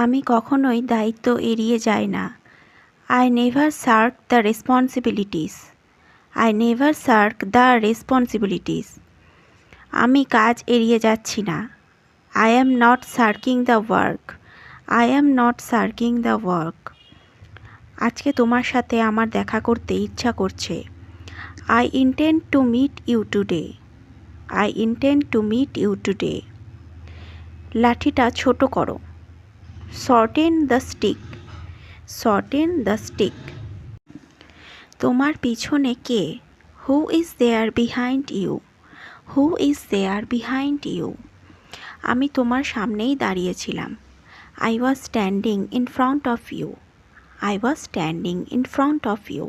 আমি কখনোই দায়িত্ব এড়িয়ে যাই না। I never shirk the responsibilities I never shirk the responsibilities আমি কাজ এড়িয়ে যাচ্ছি না। I am not shirking the work I am not shirking the work আজকে তোমার সাথে আমার দেখা করতে ইচ্ছা করছে। I intend to meet you today I intend to meet you today লাঠিটা ছোট করো। Shorten the stick shorten the stick তোমার পিছনে কে? Who is there behind you who is there behind you আমি তোমার সামনেই দাঁড়িয়েছিলাম। I was standing in front of you I was standing in front of you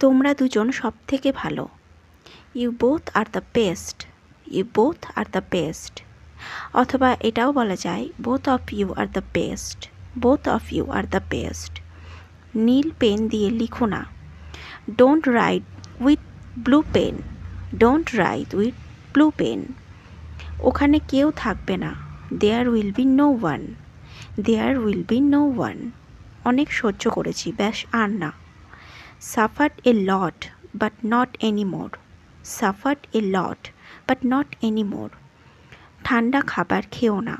তোমরা দুজন সব থেকে ভালো। You both are the best you both are the best অথবা এটাও বলা যায় both of you are the best both of you are the best Neil pen দিয়ে লিখো না। Don't write with blue pen don't write with blue pen ওখানে কেউ থাকবে না। There will be no one there will be no one অনেক সহ্য করেছি, ব্যাস আর না। Suffered a lot but not any anymore suffered a lot but not any anymore ঠান্ডা খাবার খেও না।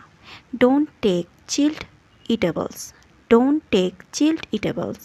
Don't take chilled eatables don't take chilled eatables